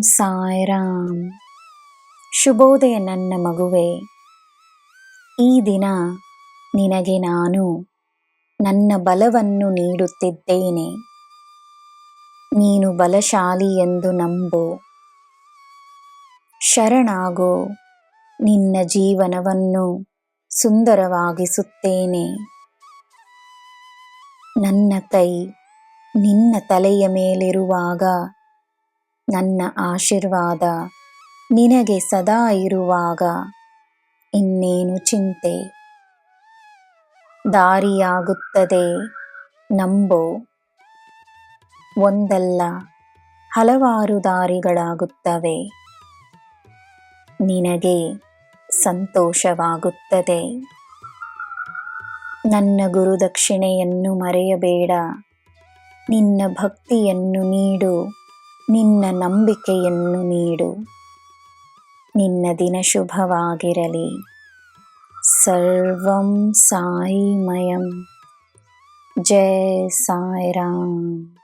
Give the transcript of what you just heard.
ಸಾಯ್ರಾಮ್ ಶುಭೋದಯ ನನ್ನ ಮಗುವೆ. ಈ ದಿನ ನಿನಗೆ ನಾನು ನನ್ನ ಬಲವನ್ನು ನೀಡುತ್ತಿದ್ದೇನೆ. ನೀನು ಬಲಶಾಲಿ ಎಂದು ನಂಬು. ಶರಣಾಗೋ, ನಿನ್ನ ಜೀವನವನ್ನು ಸುಂದರವಾಗಿಸುತ್ತೇನೆ. ನನ್ನ ಕೈ ನಿನ್ನ ತಲೆಯ ಮೇಲಿರುವಾಗ ನನ್ನ ಆಶೀರ್ವಾದ ನಿನಗೆ ಸದಾ ಇರುವಾಗ ಇನ್ನೇನು ಚಿಂತೆ? ದಾರಿಯಾಗುತ್ತದೆ ನಂಬೋ. ಒಂದಲ್ಲ, ಹಲವಾರು ದಾರಿಗಳಾಗುತ್ತವೆ. ನಿನಗೆ ಸಂತೋಷವಾಗುತ್ತದೆ. ನನ್ನ ಗುರುದಕ್ಷಿಣೆಯನ್ನು ಮರೆಯಬೇಡ. ನಿನ್ನ ಭಕ್ತಿಯನ್ನು ನೀಡು. ನಿನ್ನ ನಂಬಿಕೆಯನ್ನು ನೀಡು. ನಿನ್ನ ದಿನ ಶುಭವಾಗಿರಲಿ. ಸರ್ವಂ ಸಾಯಿಮಯಂ. ಜಯ ಸಾಯಿರಾಮ್.